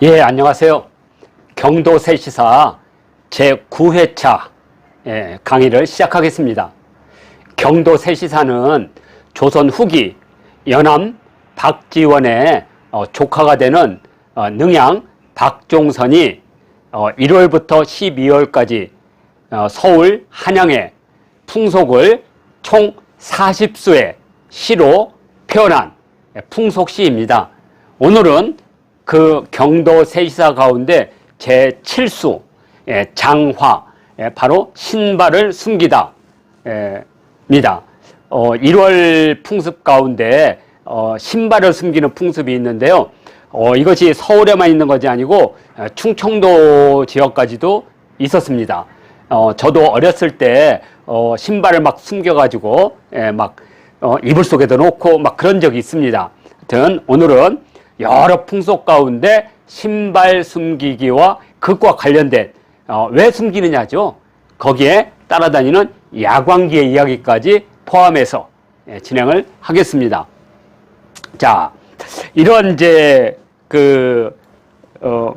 예, 안녕하세요. 경도 세시사 제9회차 예, 강의를 시작하겠습니다. 경도 세시사는 조선 후기 연암 박지원의 어, 조카가 되는 어, 능양 박종선이 어, 1월부터 12월까지 어, 서울 한양의 풍속을 총 40수의 시로 표현한 예, 풍속시입니다. 오늘은 그 경도 세시사 가운데 제7수 예, 장화 예, 바로 신발을 숨기다 예, 입니다. 어, 1월 풍습 가운데 어, 신발을 숨기는 풍습이 있는데요. 어, 이것이 서울에만 있는 것이 아니고 어, 충청도 지역까지도 있었습니다. 어, 저도 어렸을 때 어, 신발을 막 숨겨가지고 예, 막 어, 이불 속에도 놓고 막 그런 적이 있습니다. 하여튼 오늘은 여러 풍속 가운데 신발 숨기기와 그것과 관련된 어, 왜 숨기느냐죠. 거기에 따라다니는 야광기의 이야기까지 포함해서 예, 진행을 하겠습니다. 자, 이런 이제 그 어,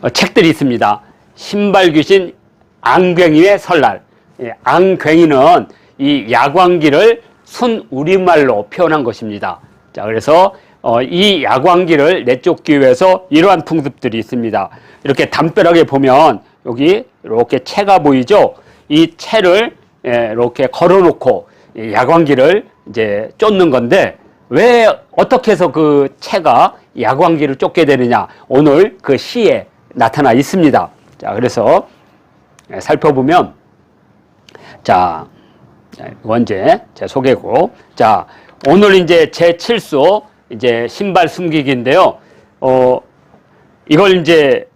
어, 책들이 있습니다. 신발 귀신 앙괭이의 설날. 예, 앙괭이는 이 야광기를 순 우리말로 표현한 것입니다. 자, 그래서 어, 이 야광기를 내쫓기 위해서 이러한 풍습들이 있습니다. 이렇게 담벼락에 보면 여기 이렇게 채가 보이죠? 이 채를 예, 이렇게 걸어놓고 이 야광기를 이제 쫓는 건데 왜 어떻게 해서 그 채가 야광기를 쫓게 되느냐? 오늘 그 시에 나타나 있습니다. 자, 그래서 예, 살펴보면 자, 원제 제 소개고. 자, 오늘 이제 제 7수 이제 신발 숨기기인데요. 어, 이걸 이제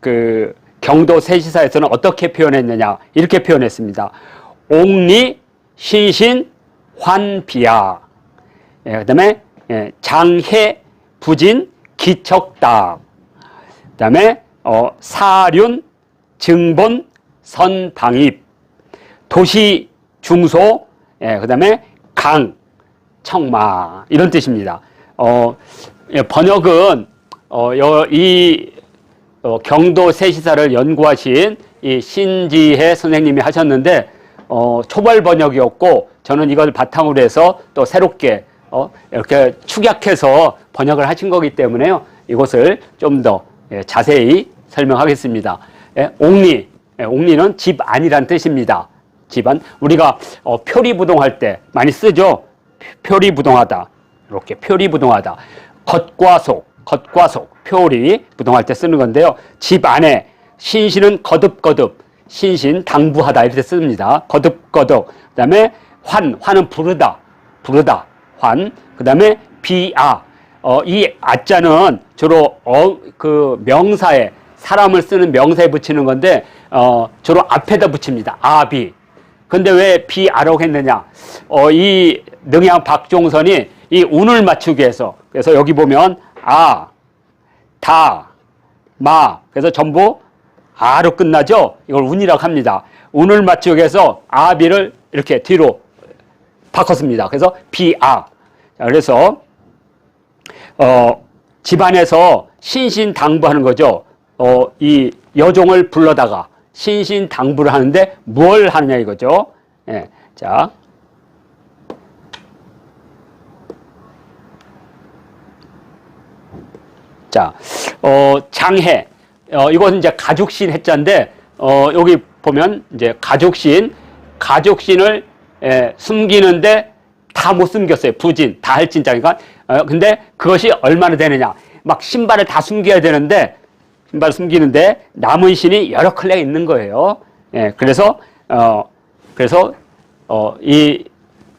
그 경도 세시사에서는 어떻게 표현했느냐 이렇게 표현했습니다. 옥리 신신 환비야. 예, 그다음에 예, 장해 부진 기척다. 그다음에 어, 사륜 증본 선방입 도시 중소 예, 그 다음에 강 청마 이런 뜻입니다. 어, 예, 번역은 어, 여, 이 어, 경도 세시사를 연구하신 이 신지혜 선생님이 하셨는데 어, 초벌 번역이었고 저는 이걸 바탕으로 해서 또 새롭게 어, 이렇게 축약해서 번역을 하신 거기 때문에요. 이것을 좀더 예, 자세히 설명하겠습니다. 예, 옥리, 예, 옥리는 집 안이란 뜻입니다. 집안. 우리가 어, 표리부동할 때 많이 쓰죠. 표리부동하다. 이렇게 표리부동하다. 겉과 속, 겉과 속, 표리 부동할 때 쓰는 건데요. 집 안에 신신은 거듭거듭, 신신 당부하다 이렇게 씁니다. 거듭거듭. 그다음에 환, 환은 부르다, 부르다, 환. 그다음에 비아. 어, 이 아자는 주로 어, 그 명사에 사람을 쓰는 명사에 붙이는 건데 어, 주로 앞에다 붙입니다. 아비. 근데 왜 비아라고 했느냐? 어, 이 능양 박종선이 이 운을 맞추기 위해서 그래서 여기 보면 아, 다, 마 그래서 전부 아로 끝나죠. 이걸 운이라고 합니다. 운을 맞추기 위해서 아비를 이렇게 뒤로 바꿨습니다. 그래서 비아. 자, 그래서 어, 집안에서 신신당부하는 거죠. 어, 이 여종을 불러다가 신신당부를 하는데 뭘 하느냐 이거죠. 예. 자. 자, 어, 장해. 어, 이것은 이제 가죽신 해자인데, 어, 여기 보면 이제 가죽신, 가죽신을 예, 숨기는데 다 못 숨겼어요. 부진, 다 할 진짜니까. 어, 근데 그것이 얼마나 되느냐. 막 신발을 다 숨겨야 되는데, 신발 숨기는데 남은 신이 여러 클레가 있는 거예요. 예, 그래서, 어, 그래서, 어, 이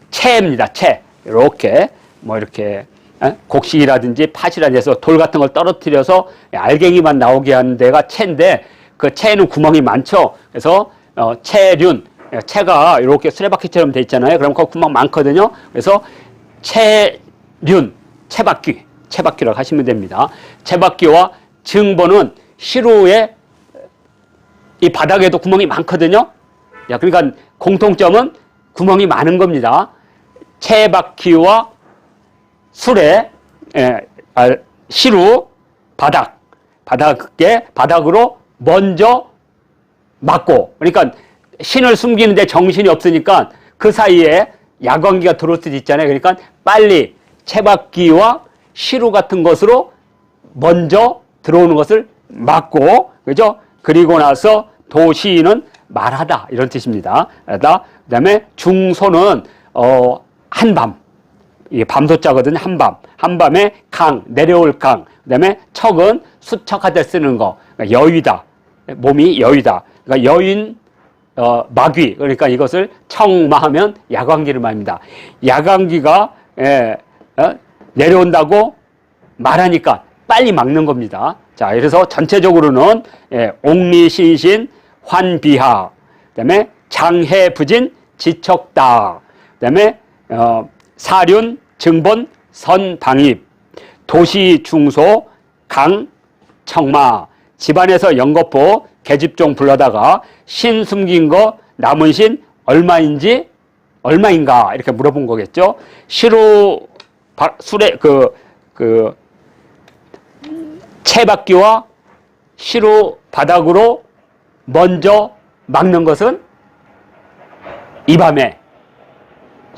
채입니다. 채. 이렇게, 뭐 이렇게, 에? 곡식이라든지 팥이라든지 해서 돌 같은 걸 떨어뜨려서 알갱이만 나오게 하는 데가 채인데 그 채에는 구멍이 많죠. 그래서 어, 채륜, 예, 채가 이렇게 수레바퀴처럼 돼 있잖아요. 그럼 그 구멍 많거든요. 그래서 채륜, 채바퀴, 채바퀴라고 하시면 됩니다. 채바퀴와 증보는 시루에 이 바닥에도 구멍이 많거든요. 야, 그러니까 공통점은 구멍이 많은 겁니다. 채바퀴와 술에 예, 아, 시루 바닥 바닥에 바닥으로 먼저 맞고 그러니까 신을 숨기는데 정신이 없으니까 그 사이에 야광기가 들어올 수도 있잖아요. 그러니까 빨리 채박기와 시루 같은 것으로 먼저 들어오는 것을 막고 그죠? 그리고 나서 도시는 말하다 이런 뜻입니다. 그다음에 중소는 어 한밤 이게 밤소자거든요. 한밤. 한밤에 강, 내려올 강. 그 다음에 척은 수척할 때 쓰는 거. 그러니까 여위다. 몸이 여위다. 그러니까 여인, 어, 마귀. 그러니까 이것을 청마하면 야광기를 말합니다. 야광기가, 예, 어, 내려온다고 말하니까 빨리 막는 겁니다. 자, 그래서 전체적으로는, 예, 옥리신신, 환비하. 그 다음에 장해부진, 지척다. 그 다음에, 어, 사륜, 증본, 선방입, 도시, 중소, 강, 청마, 집안에서 연거포, 계집종 불러다가 신 숨긴 거 남은 신 얼마인지 얼마인가 이렇게 물어본 거겠죠. 시로 바, 술에 그, 그, 채박기와 시로 바닥으로 먼저 막는 것은 이 밤에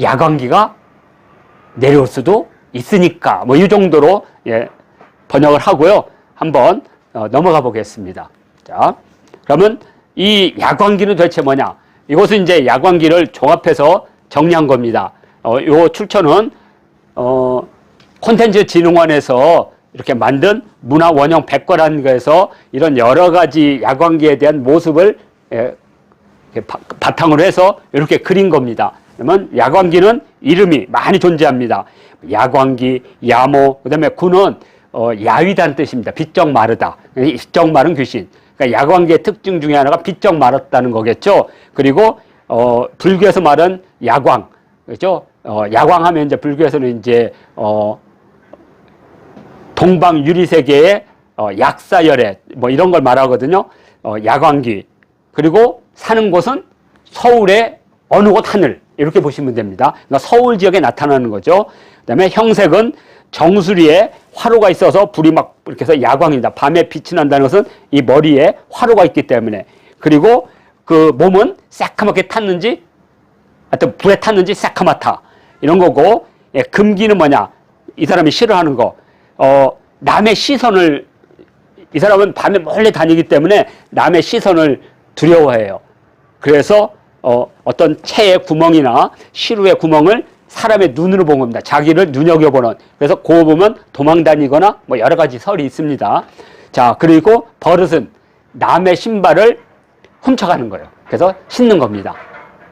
야광기가 내려올 수도 있으니까 뭐 이 정도로 예, 번역을 하고요. 한번 어, 넘어가 보겠습니다. 자, 그러면 이 야광기는 도대체 뭐냐? 이것은 이제 야광기를 종합해서 정리한 겁니다. 어, 요 출처는 어, 콘텐츠 진흥원에서 이렇게 만든 문화 원형 백과라는 거에서 이런 여러 가지 야광기에 대한 모습을 예, 바탕으로 해서 이렇게 그린 겁니다. 그러면 야광기는 이름이 많이 존재합니다. 야광기, 야모, 그 다음에 구는 어, 야위다는 뜻입니다. 비쩍 마르다. 비쩍 마른 귀신. 그러니까 야광기의 특징 중에 하나가 비쩍 마르다는 거겠죠. 그리고 어, 불교에서 말은 야광, 그렇죠? 어, 야광하면 이제 불교에서는 이제 어, 동방 유리 세계의 어, 약사열애 뭐 이런 걸 말하거든요. 어, 야광기. 그리고 사는 곳은 서울의 어느 곳 하늘 이렇게 보시면 됩니다. 그러니까 서울 지역에 나타나는 거죠. 그다음에 형색은 정수리에 화로가 있어서 불이 막 이렇게 해서 야광입니다. 밤에 빛이 난다는 것은 이 머리에 화로가 있기 때문에 그리고 그 몸은 새카맣게 탔는지 하여튼 불에 탔는지 새카맣다 이런 거고 예, 금기는 뭐냐 이 사람이 싫어하는 거 어, 남의 시선을 이 사람은 밤에 몰래 다니기 때문에 남의 시선을 두려워해요. 그래서 어, 어떤 채의 구멍이나 시루의 구멍을 사람의 눈으로 본 겁니다. 자기를 눈여겨보는. 그래서 고 보면 도망 다니거나 뭐 여러 가지 설이 있습니다. 자, 그리고 버릇은 남의 신발을 훔쳐가는 거예요. 그래서 신는 겁니다.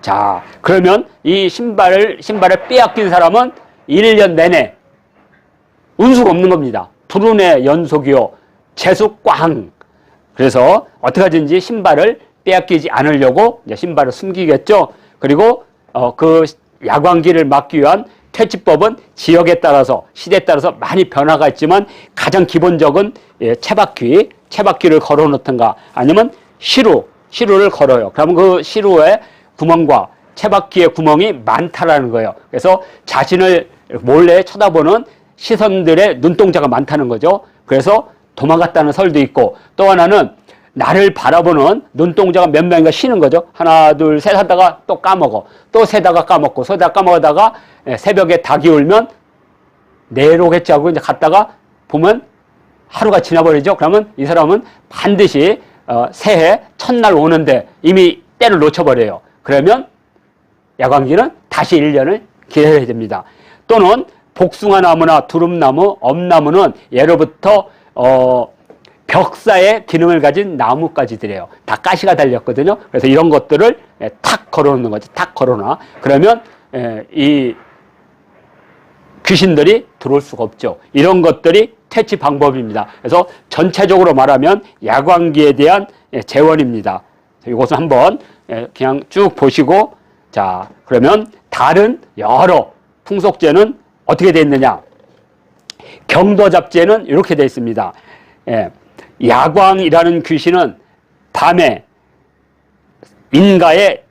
자, 그러면 이 신발을, 신발을 빼앗긴 사람은 1년 내내 운수가 없는 겁니다. 불운의 연속이요. 재수 꽝. 그래서 어떻게 하든지 신발을 빼앗기지 않으려고 신발을 숨기겠죠. 그리고 어, 그 야광기를 막기 위한 퇴치법은 지역에 따라서 시대에 따라서 많이 변화가 있지만 가장 기본적은 예, 채바퀴, 채바퀴를 걸어 놓든가 아니면 시루, 시루를 걸어요. 그러면 그 시루의 구멍과 채바퀴의 구멍이 많다라는 거예요. 그래서 자신을 몰래 쳐다보는 시선들의 눈동자가 많다는 거죠. 그래서 도망갔다는 설도 있고 또 하나는 나를 바라보는 눈동자가 몇 명인가 쉬는 거죠. 하나, 둘, 셋 하다가 또 까먹어. 또 세다가 까먹고, 세다가 까먹다가 예, 새벽에 닭이 울면 내일 오겠지 하고 이제 갔다가 보면 하루가 지나버리죠. 그러면 이 사람은 반드시 어, 새해 첫날 오는데 이미 때를 놓쳐버려요. 그러면 야광기는 다시 1년을 기다려야 됩니다. 또는 복숭아 나무나 두릅나무, 엄나무는 예로부터 어, 벽사의 기능을 가진 나뭇가지들이에요. 다 가시가 달렸거든요. 그래서 이런 것들을 예, 탁 걸어놓는 거지. 탁 걸어놔. 그러면 예, 이 귀신들이 들어올 수가 없죠. 이런 것들이 퇴치 방법입니다. 그래서 전체적으로 말하면 야광기에 대한 예, 재원입니다. 이것을 한번 예, 그냥 쭉 보시고 자 그러면 다른 여러 풍속제는 어떻게 되어 있느냐? 경도잡제는 이렇게 되어 있습니다. 예, 야광이라는 귀신은 밤에 인가에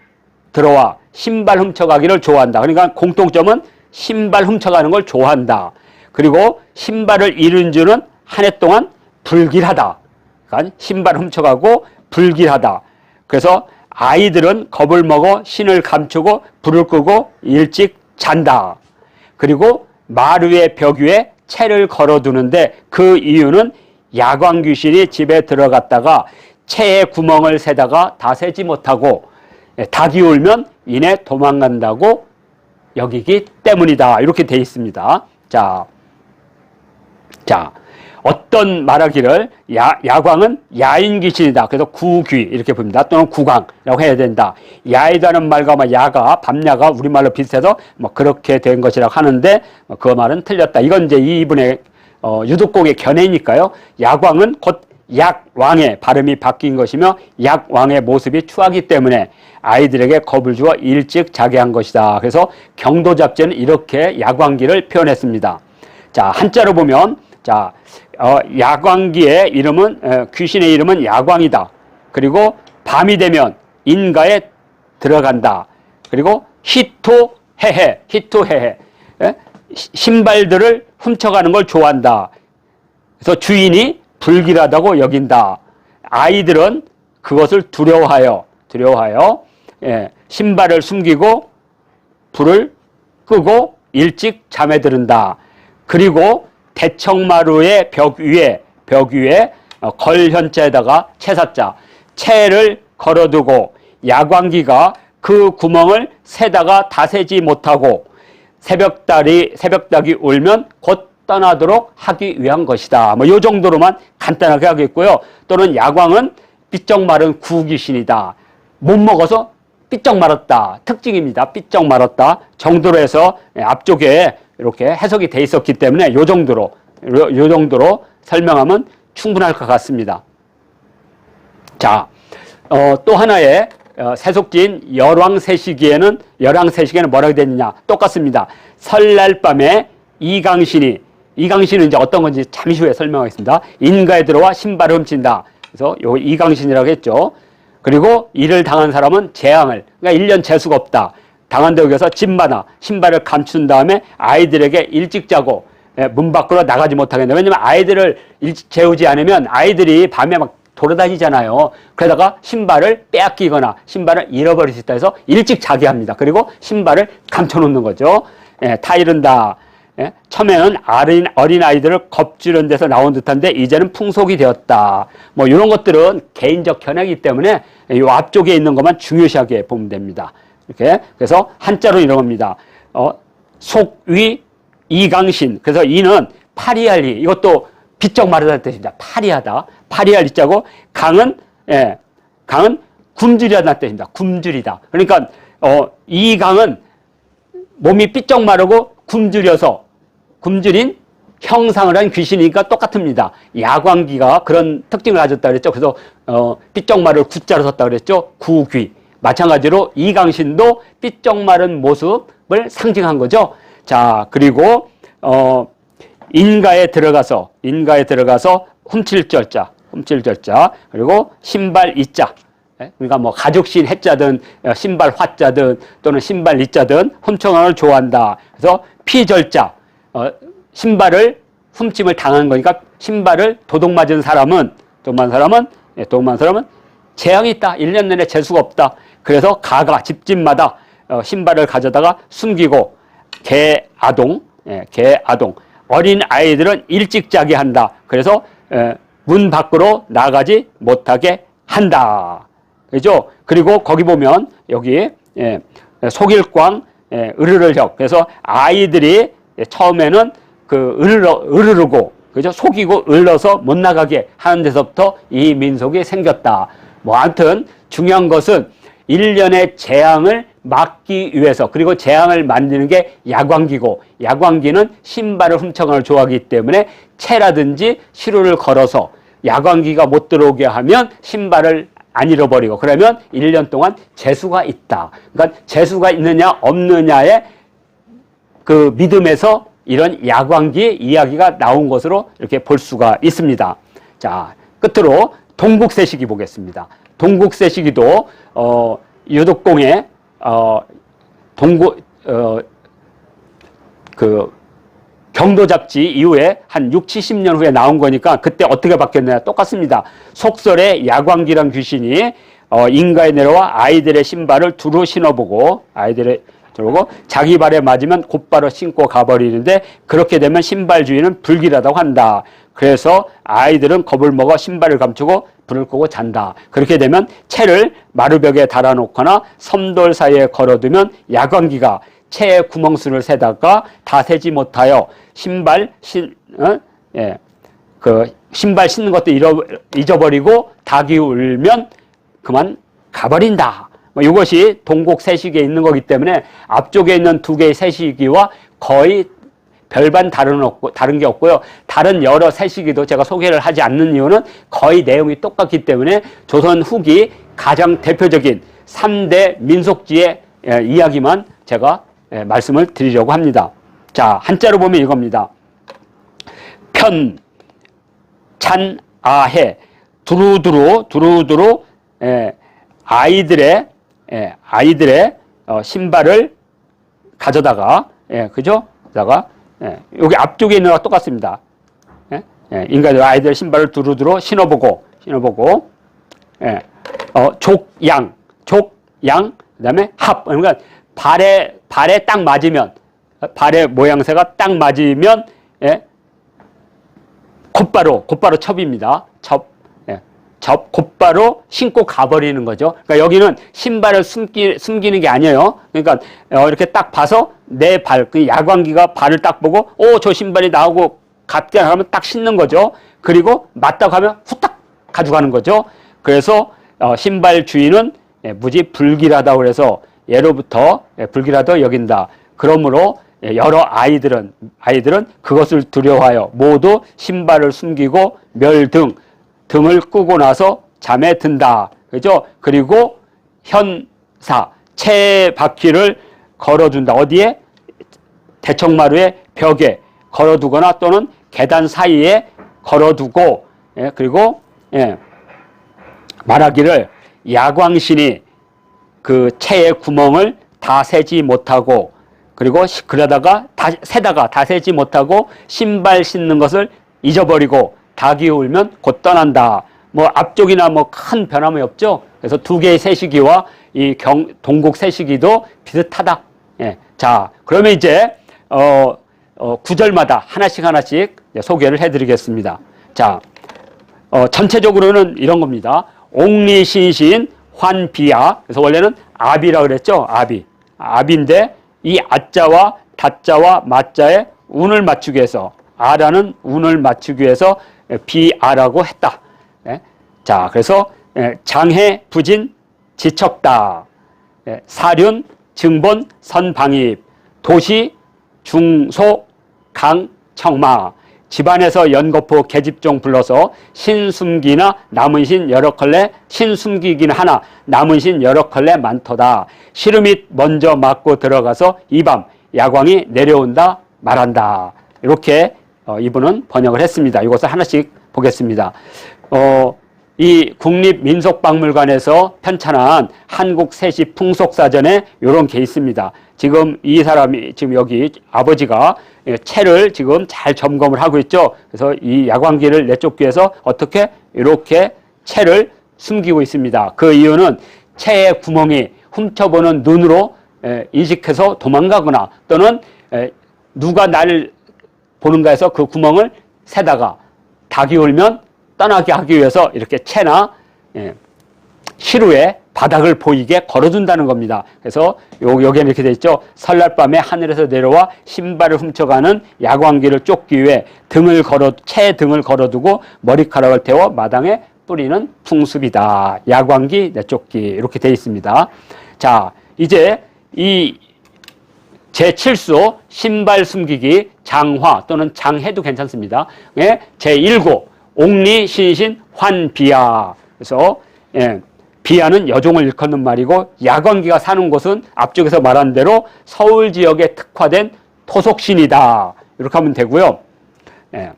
들어와 신발 훔쳐가기를 좋아한다. 그러니까 공통점은 신발 훔쳐가는 걸 좋아한다. 그리고 신발을 잃은 줄은 한 해 동안 불길하다. 그러니까 신발 훔쳐가고 불길하다. 그래서 아이들은 겁을 먹어 신을 감추고 불을 끄고 일찍 잔다. 그리고 마루의 벽 위에 채를 걸어두는데 그 이유는 야광 귀신이 집에 들어갔다가 채의 구멍을 세다가 다 세지 못하고 예, 닭이 울면 이내 도망간다고 여기기 때문이다. 이렇게 돼 있습니다. 자, 자, 어떤 말하기를 야, 야광은 야인 귀신이다. 그래서 구귀 이렇게 부릅니다. 또는 구광이라고 해야 된다. 야이다는 말과 뭐 야가 밤야가 우리말로 비슷해서 뭐 그렇게 된 것이라고 하는데 뭐그 말은 틀렸다. 이건 이제 이분의 어, 유독곡의 견해니까요. 야광은 곧 약왕의 발음이 바뀐 것이며 약왕의 모습이 추하기 때문에 아이들에게 겁을 주어 일찍 자게 한 것이다. 그래서 경도 잡지는 이렇게 야광기를 표현했습니다. 자, 한자로 보면 자, 어, 야광기의 이름은 에, 귀신의 이름은 야광이다. 그리고 밤이 되면 인가에 들어간다. 그리고 히토헤헤, 히토헤헤. 예? 시- 신발들을 훔쳐가는 걸 좋아한다. 그래서 주인이 불길하다고 여긴다. 아이들은 그것을 두려워하여, 두려워하여, 예, 신발을 숨기고 불을 끄고 일찍 잠에 들은다. 그리고 대청마루의 벽 위에, 벽 위에 어, 걸현자에다가 채사자, 채를 걸어두고 야광기가 그 구멍을 세다가 다 세지 못하고 새벽달이, 새벽닭이 울면 곧 떠나도록 하기 위한 것이다. 뭐, 요 정도로만 간단하게 하겠고요. 또는 야광은 삐쩍 마른 구귀신이다. 못 먹어서 삐쩍 말았다. 특징입니다. 삐쩍 말았다. 정도로 해서 예, 앞쪽에 이렇게 해석이 돼 있었기 때문에 요 정도로, 요, 요 정도로 설명하면 충분할 것 같습니다. 자, 어, 또 하나의 어, 세속지인 열왕세시기에는 열왕세시기에는 뭐라고 되느냐 똑같습니다. 설날 밤에 이강신이 이강신은 이제 어떤 건지 잠시 후에 설명하겠습니다. 인가에 들어와 신발을 훔친다. 그래서 요 이강신이라고 했죠. 그리고 이를 당한 사람은 재앙을 그러니까 1년 재수가 없다. 당한다고 해서 집마다 신발을 감춘 다음에 아이들에게 일찍 자고 예, 문 밖으로 나가지 못하게 된다. 왜냐면 아이들을 일찍 재우지 않으면 아이들이 밤에 막 돌아다니잖아요. 그러다가 신발을 빼앗기거나 신발을 잃어버릴 수 있다 해서 일찍 자게 합니다. 그리고 신발을 감춰놓는 거죠. 예, 타이른다. 예, 처음에는 어린, 어린 아이들을 겁주는 데서 나온 듯한데 이제는 풍속이 되었다. 뭐 이런 것들은 개인적 견해이기 때문에 이 앞쪽에 있는 것만 중요시하게 보면 됩니다. 이렇게 그래서 한자로 이런 겁니다. 어, 속위 이강신. 그래서 이는 파리할리. 이것도 비쩍 마르다는 뜻입니다. 파리하다. 파리할 이자고 강은 예, 강은 굶주리하다는 뜻입니다. 굶주리다. 그러니까 어, 이 강은 몸이 삐쩍 마르고 굶주려서 굶주린 형상을 한 귀신이니까 똑같습니다. 야광기가 그런 특징을 가졌다 그랬죠. 그래서 어, 삐쩍 마를 구자로 썼다 그랬죠. 구귀. 마찬가지로 이강신도 삐쩍 마른 모습을 상징한 거죠. 자, 그리고 어 인가에 들어가서 인가에 들어가서 훔칠 절자, 훔칠 절자, 그리고 신발 이자. 예? 그러니까 뭐 가족신 해자든 어, 신발 화자든 또는 신발 이자든 훔쳐가는 걸 좋아한다. 그래서 피절자, 어, 신발을 훔침을 당한 거니까 신발을 도둑 맞은 사람은 도둑 맞은 사람은 예, 도둑 맞은 사람은 재앙이 있다. 1년 내내 재수가 없다. 그래서 가가 집집마다 어, 신발을 가져다가 숨기고 개 아동, 예, 개 아동 어린 아이들은 일찍 자게 한다. 그래서 에, 문 밖으로 나가지 못하게 한다. 그죠? 그리고 거기 보면 여기 예, 속일광 예, 으르르혁. 그래서 아이들이 처음에는 그 으르르 으르르고 그죠? 속이고 을러서 못 나가게 하는 데서부터 이 민속이 생겼다. 뭐 아무튼 중요한 것은 일년의 재앙을 막기 위해서 그리고 재앙을 만드는 게 야광기고 야광기는 신발을 훔쳐가는 걸 좋아하기 때문에 채라든지 시루를 걸어서 야광기가 못 들어오게 하면 신발을 안 잃어버리고 그러면 1년 동안 재수가 있다. 그러니까 재수가 있느냐 없느냐의 그 믿음에서 이런 야광기 이야기가 나온 것으로 이렇게 볼 수가 있습니다. 자, 끝으로 동국세시기 보겠습니다. 동국세 시기도 어, 유독공의 어, 동국 어, 그 경도 잡지 이후에 한 6, 70년 후에 나온 거니까 그때 어떻게 바뀌었냐 똑같습니다. 속설에 야광기란 귀신이 어, 인가에 내려와 아이들의 신발을 두루 신어보고 아이들의 그러고 자기 발에 맞으면 곧바로 신고 가버리는데 그렇게 되면 신발 주인은 불길하다고 한다. 그래서 아이들은 겁을 먹어 신발을 감추고 불을 끄고 잔다. 그렇게 되면 채를 마루벽에 달아놓거나 섬돌 사이에 걸어두면 야광기가 채의 구멍수를 세다가 다 세지 못하여 신발 신, 어? 예. 그 신발 신는 것도 잃어, 잊어버리고 닭이 울면 그만 가버린다. 뭐 이것이 동국 세시기에 있는 거기 때문에 앞쪽에 있는 두 개의 세시기와 거의 별반 다른 없고 다른 게 없고요. 다른 여러 세시기도 제가 소개를 하지 않는 이유는 거의 내용이 똑같기 때문에 조선 후기 가장 대표적인 3대 민속지의 예, 이야기만 제가 예, 말씀을 드리려고 합니다. 자, 한자로 보면 이겁니다. 편, 찬, 아해, 두루두루, 두루두루, 예, 아이들의, 예, 아이들의 어, 신발을 가져다가, 예, 그죠? 다가 예, 여기 앞쪽에 있는 거와 똑같습니다. 예, 예, 인간들 아이들 신발을 두루두루 신어보고, 신어보고, 예, 어, 족, 양, 족, 양, 그 다음에 합. 그러니까 발에, 발에 딱 맞으면, 발의 모양새가 딱 맞으면, 예, 곧바로, 곧바로 첩입니다. 첩. 예, 접, 곧바로 신고 가버리는 거죠. 그러니까 여기는 신발을 숨기, 숨기는 게 아니에요. 그러니까 어, 이렇게 딱 봐서 내 발, 그 야광기가 발을 딱 보고, 오, 저 신발이 나오고 같게 하면 딱 신는 거죠. 그리고 맞다고 하면 후딱 가져가는 거죠. 그래서 어, 신발 주인은 예, 무지 불길하다고 그래서 예로부터 예, 불길하다 여긴다. 그러므로 예, 여러 아이들은 아이들은 그것을 두려워하여 모두 신발을 숨기고 멸등 등을 끄고 나서 잠에 든다. 그죠? 그리고 현사 채 바퀴를 걸어둔다. 어디에? 대청마루의 벽에 걸어두거나 또는 계단 사이에 걸어두고 예, 그리고 예, 말하기를 야광신이 그 채의 구멍을 다 세지 못하고 그리고 시- 그러다가 다 세다가 다 세지 못하고 신발 신는 것을 잊어버리고 닭이 울면 곧 떠난다. 뭐 앞쪽이나 뭐 큰 변함이 없죠. 그래서 두 개의 세시기와 이 경, 동국 세시기도 비슷하다. 예. 자, 그러면 이제 어, 어, 구절마다 하나씩 하나씩 소개를 해드리겠습니다. 자, 어, 전체적으로는 이런 겁니다. 옥리신신 환비야. 그래서 원래는 아비라 그랬죠. 아비. 아비인데 이 아자와 다자와 마자에 운을 맞추기 위해서 아라는 운을 맞추기 위해서 비아라고 했다. 예. 자, 그래서 예, 장해 부진 지척다. 예, 사륜 증본 선방입 도시 중소 강 청마 집안에서 연거푸 계집종 불러서 신숨기나 남은 신 여러 컬레 신숨기긴 하나 남은 신 여러 컬레 많도다 시름이 먼저 맞고 들어가서 이밤 야광이 내려온다 말한다 이렇게 어, 이분은 번역을 했습니다 이것을 하나씩 보겠습니다 어, 이 국립민속박물관에서 편찬한 한국 세시 풍속사전에 이런 게 있습니다. 지금 이 사람이 지금 여기 아버지가 예, 채를 지금 잘 점검을 하고 있죠. 그래서 이 야광기를 내쫓기 위해서 어떻게 이렇게 채를 숨기고 있습니다. 그 이유는 채의 구멍이 훔쳐보는 눈으로 예, 인식해서 도망가거나 또는 예, 누가 나를 보는가 해서 그 구멍을 세다가 닭이 울면 떠나게 하기 위해서 이렇게 채나 예, 시루에 바닥을 보이게 걸어둔다는 겁니다. 그래서 요, 여기에 이렇게 돼 있죠. 설날 밤에 하늘에서 내려와 신발을 훔쳐가는 야광기를 쫓기 위해 등을 걸어, 채 등을 걸어두고 머리카락을 태워 마당에 뿌리는 풍습이다. 야광기 내쫓기. 이렇게 돼 있습니다. 자, 이제 이 제7수 신발 숨기기 장화 또는 장해도 괜찮습니다. 예, 제1고 옥리 신신 환비야. 그래서 예, 비야는 여종을 일컫는 말이고 야광기가 사는 곳은 앞쪽에서 말한 대로 서울 지역에 특화된 토속신이다. 이렇게 하면 되고요. 예.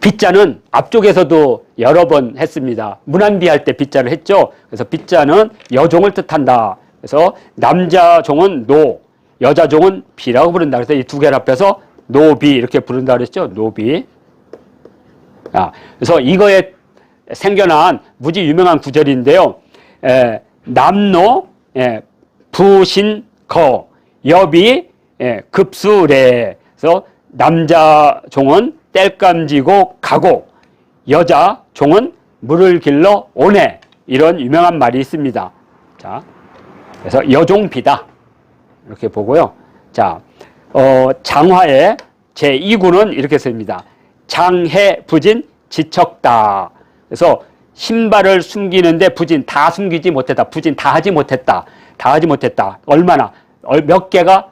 빗자는 앞쪽에서도 여러 번 했습니다. 문안비할 때 빗자를 했죠. 그래서 빗자는 여종을 뜻한다. 그래서 남자 종은 노, 여자 종은 비라고 부른다. 그래서 이 두 개를 합해서 노비 이렇게 부른다 그랬죠. 노비. 아, 그래서 이거에 생겨난 무지 유명한 구절인데요. 에, 남노 예, 부신거 여비 예, 급수래. 그래서 남자 종은 땔감지고 가고 여자 종은 물을 길러 오네. 이런 유명한 말이 있습니다. 자, 그래서 여종비다. 이렇게 보고요. 자, 어, 장화의 제2구는 이렇게 씁니다. 장해 부진 지척다. 그래서 신발을 숨기는데 부진 다 숨기지 못했다. 부진 다 하지 못했다. 다 하지 못했다. 얼마나 얼- 몇 개가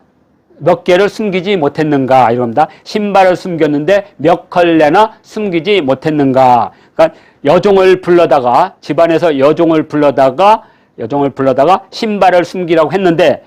몇 개를 숨기지 못했는가 이겁니다. 신발을 숨겼는데 몇 컬레나 숨기지 못했는가. 그러니까 여종을 불러다가 집안에서 여종을 불러다가 여종을 불러다가 신발을 숨기라고 했는데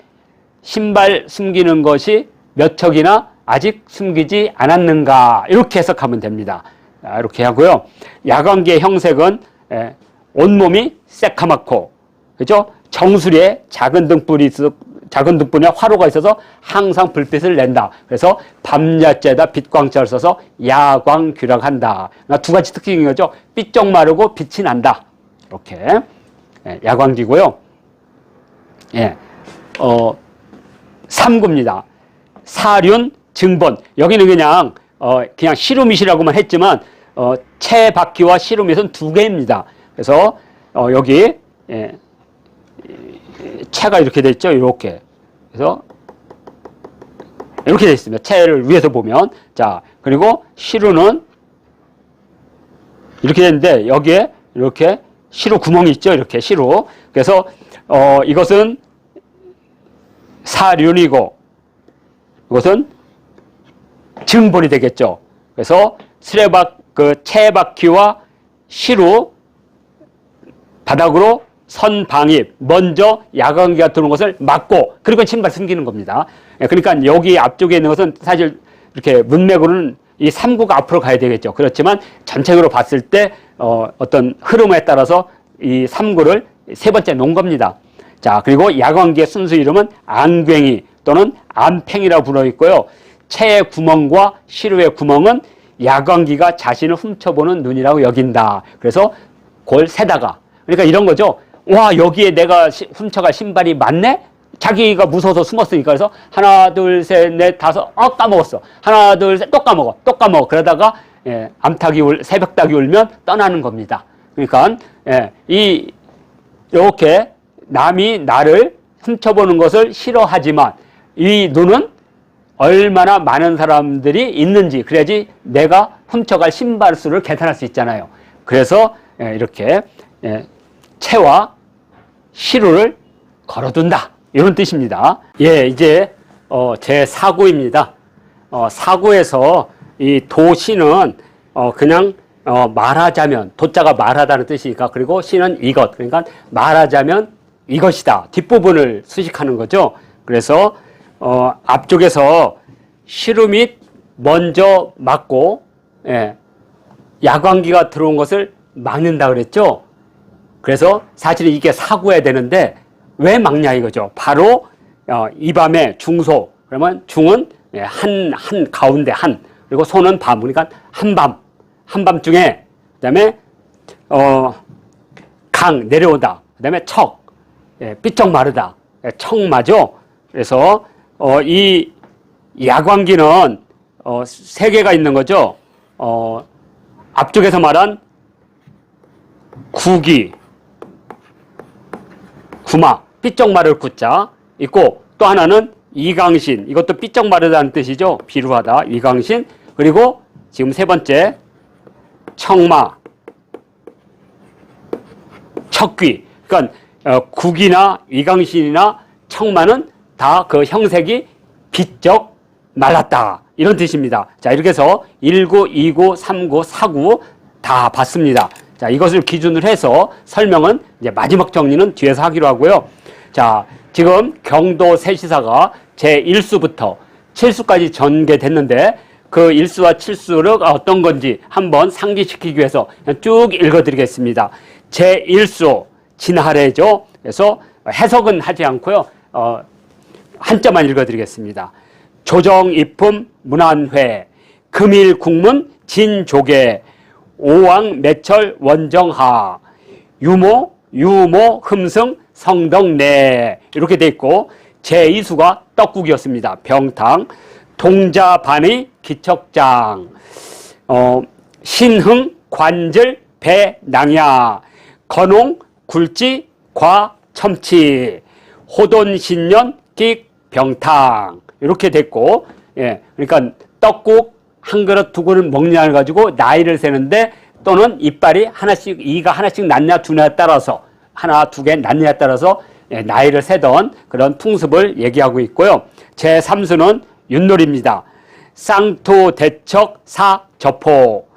신발 숨기는 것이 몇 척이나 아직 숨기지 않았는가 이렇게 해석하면 됩니다. 자, 이렇게 하고요. 야광기의 형색은 예, 온몸이 새카맣고 그죠? 정수리에 작은 등불이 있어 작은 등불에 화로가 있어서 항상 불빛을 낸다. 그래서 밤야째다 빛광자를 써서 야광귀라고 한다. 그러니까 두 가지 특징인 거죠. 삐쩍 마르고 빛이 난다. 이렇게 예, 야광귀고요. 예, 어, 삼구입니다. 사륜 증본 여기는 그냥 어, 그냥 시루밋이라고만 했지만 어, 채바퀴와 시루밋은 두 개입니다. 그래서 어, 여기 예, 채가 이렇게 돼 있죠. 이렇게 그래서 이렇게 돼 있습니다. 채를 위에서 보면 자 그리고 시루는 이렇게 되는데 여기에 이렇게 시루 구멍이 있죠. 이렇게 시루 그래서 어, 이것은 사륜이고 이것은 증본이 되겠죠. 그래서 스레박 그 채바퀴와 시루 바닥으로 선 방입 먼저 야광기가 들어오는 것을 막고 그리고 신발 숨기는 겁니다. 예, 그러니까 여기 앞쪽에 있는 것은 사실 이렇게 문맥으로는 이 3구가 앞으로 가야 되겠죠. 그렇지만 전체적으로 봤을 때 어, 어떤 흐름에 따라서 이 3구를 세 번째 놓은 겁니다. 자, 그리고 야광기의 순수 이름은 안괭이 또는 안팽이라고 불러 있고요. 체의 구멍과 시루의 구멍은 야광기가 자신을 훔쳐보는 눈이라고 여긴다. 그래서 그걸 세다가 그러니까 이런 거죠. 와 여기에 내가 시- 훔쳐갈 신발이 많네. 자기가 무서워서 숨었으니까 그래서 하나 둘 셋 넷 다섯 어 까먹었어. 하나 둘 셋 또 까먹어 또 까먹어 그러다가 예, 암탉이 울 새벽닭이 울면 떠나는 겁니다. 그러니까 예, 이 이렇게 남이 나를 훔쳐보는 것을 싫어하지만 이 눈은 얼마나 많은 사람들이 있는지 그래야지 내가 훔쳐갈 신발 수를 계산할 수 있잖아요. 그래서 예, 이렇게 예, 채와 시루를 걸어둔다 이런 뜻입니다. 예, 이제 어, 제 사구입니다. 어, 사구에서 이 도시는 어, 그냥 어, 말하자면 도자가 말하다는 뜻이니까 그리고 시는 이것 그러니까 말하자면 이것이다 뒷부분을 수식하는 거죠. 그래서 어, 앞쪽에서 시루 및 먼저 막고 예, 야광기가 들어온 것을 막는다 그랬죠. 그래서 사실은 이게 사고해야 되는데 왜 막냐 이거죠. 바로 어, 이 밤에 중소 그러면 중은 예, 한, 한 가운데 한 그리고 소는 밤 그러니까 한밤 한밤중에 그다음에 어, 강 내려오다 그다음에 척 예, 삐쩍 마르다 예, 척마죠. 그래서 어, 이 야광기는 어, 세 개가 있는 거죠. 어, 앞쪽에서 말한 구기, 구마, 삐쩍 마를 구자 있고 또 하나는 이강신, 이것도 삐쩍 마르다는 뜻이죠. 비루하다, 이강신. 그리고 지금 세 번째 청마, 척귀. 그러니까 어, 국이나 이강신이나 청마는 다그 형색이 비쩍 말랐다. 이런 뜻입니다. 자, 이렇게 해서 1구, 2구, 3구, 4구 다 봤습니다. 자, 이것을 기준으로 해서 설명은 이제 마지막 정리는 뒤에서 하기로 하고요. 자, 지금 경도 세시사가 제 1수부터 7수까지 전개됐는데 그 1수와 7수를 어떤 건지 한번 상기시키기 위해서 쭉 읽어드리겠습니다. 제 1수 진하래죠. 그래서 해석은 하지 않고요. 어, 한자만 읽어드리겠습니다. 조정이품 문안회, 금일 국문 진조계, 오왕 매철 원정하, 유모, 유모, 흠승, 성덕내 이렇게 돼 있고 제2수가 떡국이었습니다. 병탕, 동자반의 기척장, 어, 신흥, 관절, 배낭야, 건홍, 굴지, 과, 첨치, 호돈, 신년, 끽, 병탕. 이렇게 됐고 예, 그러니까 떡국 한 그릇 두 그릇 먹냐를 가지고 나이를 세는데 또는 이빨이 하나씩 이가 하나씩 났냐 두냐에 따라서 하나 두개 났냐에 따라서 예, 나이를 세던 그런 풍습을 얘기하고 있고요. 제 3수는 윷놀이입니다. 쌍투 대척 사 저포.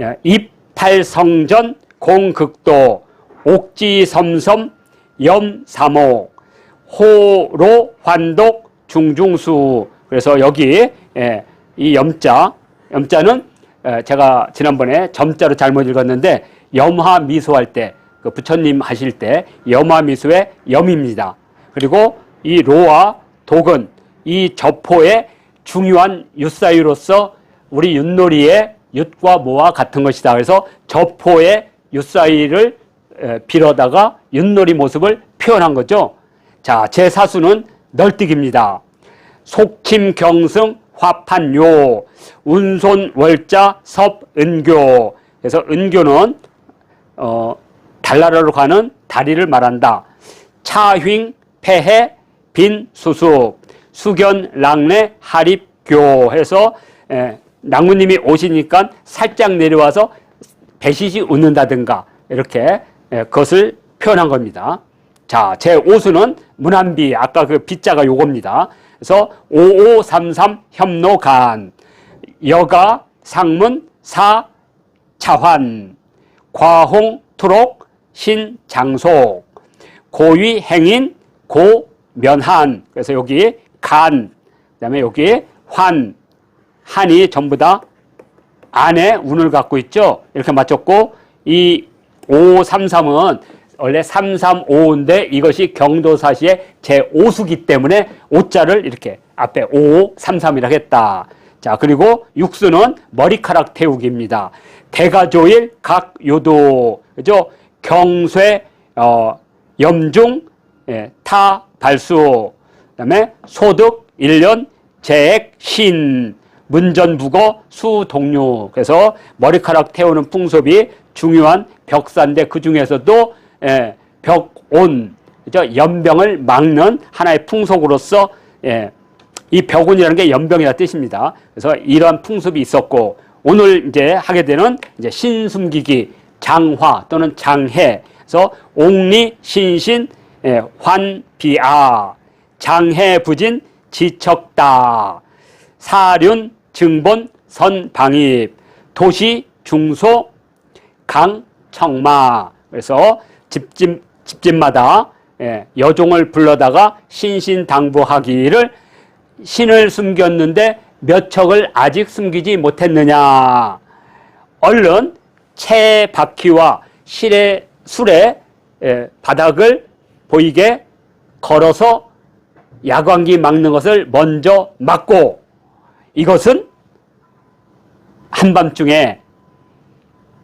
예, 입팔성전 공극도 옥지섬섬 염삼호 호로 환독 중중수 그래서 여기 예, 이 염자 염자는 에, 제가 지난번에 점자로 잘못 읽었는데 염화 미소할 때 그 부처님 하실 때 염화 미소의 염입니다. 그리고 이 로와 독은 이 저포의 중요한 윷사유로서 우리 윷놀이의 윷과 모와 같은 것이다. 그래서 저포의 윷사이를 에, 빌어다가 윷놀이 모습을 표현한 거죠. 자, 제 사수는 널뛰기입니다. 속침 경승 화판요 운손 월자 섭 은교 그래서 은교는 어, 달나라로 가는 다리를 말한다. 차휭 폐해 빈 수습 수견 랑내 하립교 해서 에, 낭무님이 오시니까 살짝 내려와서 배시시 웃는다든가 이렇게 것을 표현한 겁니다. 자, 제 5수는 문안비 아까 그 비자가 요겁니다. 그래서 5533 협노간 여가 상문 사 차환 과홍 투록 신 장속 고위 행인 고 면한 그래서 여기 간 그 다음에 여기 환 한이 전부 다 안에 운을 갖고 있죠. 이렇게 맞췄고 이 5533은 원래 335인데 이것이 경도사시의 제5수기 때문에 5자를 이렇게 앞에 5533이라고 했다. 자, 그리고 육수는 머리카락 태우기입니다. 대가조일 각 요도, 그죠? 경쇠, 어, 염중, 예, 타, 발수, 그 다음에 소득, 일년, 재액, 신, 문전부거, 수동류. 그래서 머리카락 태우는 풍습이 중요한 벽사인데 그 중에서도 예, 벽온, 그죠? 연병을 막는 하나의 풍속으로서 예, 이 벽운이라는 게 연병이라 뜻입니다. 그래서 이러한 풍습이 있었고 오늘 이제 하게 되는 이제 신숨기기, 장화 또는 장해. 그래서 옥리, 신신, 예, 환비아, 장해 부진, 지척다, 사륜, 증본, 선 방입, 도시, 중소, 강, 청마. 그래서 집집, 집집마다 예, 여종을 불러다가 신신당부하기를 신을 숨겼는데 몇 척을 아직 숨기지 못했느냐. 얼른 채 바퀴와 실의 술의 예, 바닥을 보이게 걸어서 야광기 막는 것을 먼저 막고 이것은 한밤중에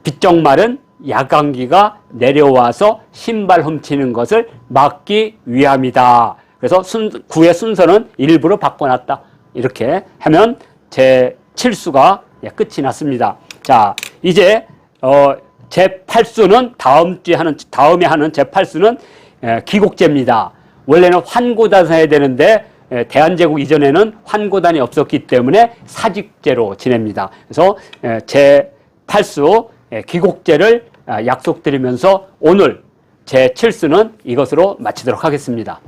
빗정 말은 야광기가 내려와서 신발 훔치는 것을 막기 위함이다. 그래서 순, 구의 순서는 일부러 바꿔놨다. 이렇게 하면 제 7수가 예, 끝이 났습니다. 자, 이제 어, 제 8수는 다음 주에 하는 다음에 하는 제 8수는 예, 기곡제입니다. 원래는 환고단 해야 되는데 예, 대한제국 이전에는 환고단이 없었기 때문에 사직제로 지냅니다. 그래서 예, 제 8수 예, 기곡제를 아, 약속드리면서 오늘 제 7수는 이것으로 마치도록 하겠습니다.